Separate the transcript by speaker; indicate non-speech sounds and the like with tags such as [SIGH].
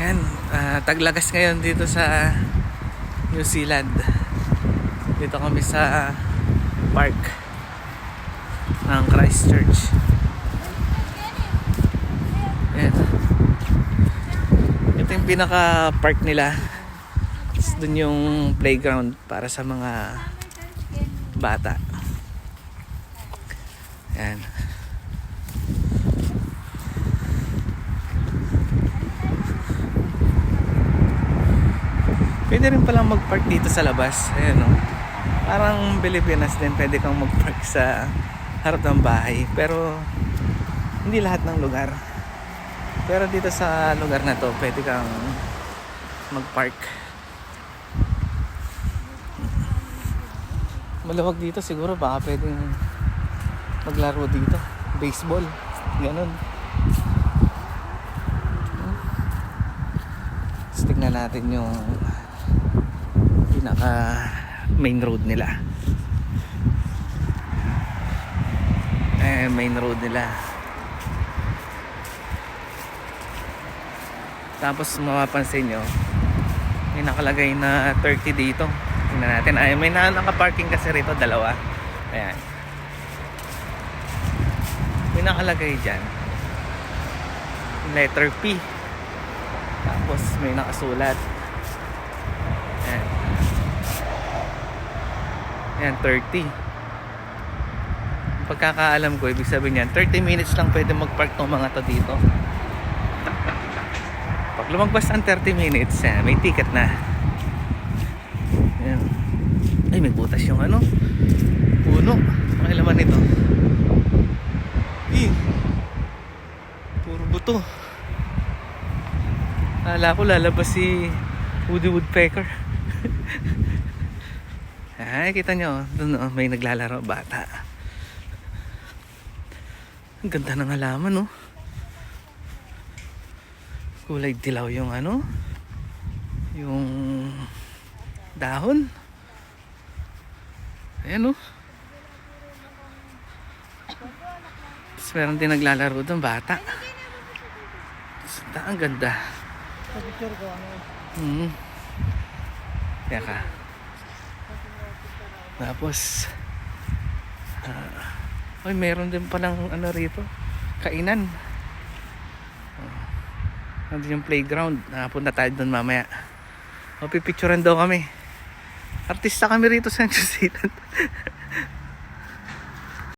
Speaker 1: Ayan, ah, taglagas ngayon dito sa New Zealand. Dito kami sa park ng Christchurch. Ayan. Ito yung pinaka park nila. Tapos dun yung playground para sa mga bata. Ayan. Pwede rin palang mag-park dito sa labas. Ayan o. Parang Pilipinas din, pwede kang mag-park sa harap ng bahay. Pero, hindi lahat ng lugar. Pero dito sa lugar na to, pwede kang mag-park. Malawag dito siguro, baka pwedeng maglaro dito. Baseball. Ganon. Tapos tignan natin yung pinaka main road nila. Eh, main road nila. Tapos mapapansin nyo, may nakalagay na 30 dito. Tingnan natin. Ay, may na naka-parking kasi rito, dalawa. Ayan. May nakalagay dyan. Letter P. Tapos may nakasulat. Ayan. Ayan, 30. Ang Pagkakaalam ko, ibig sabihin yan, 30 minutes lang pwede mag-park tong mga to dito. Pag lumagpas ang 30 minutes, yan, may ticket na. Ayan. Ay, may butas yung ano. Puno. Ang laman nito. Eh. Puro buto. Akala ko lalabas si Woody Woodpecker. [LAUGHS] Ay, kita nyo, doon oh, may naglalaro bata. Ang ganda ng halaman, no? Kulay dilaw yung ano, yung dahon. Ayan, no? Tapos meron din naglalaro doon, bata. Ang ganda.
Speaker 2: Sa picture ko, ano,
Speaker 1: Hmm. Teka. Tapos, ah, ay, meron din palang ano rito, kainan. Oh. Nandun yung playground. Nakapunta tayo doon mamaya. O, pipicturean daw kami. Artista kami rito sa New Zealand. [LAUGHS]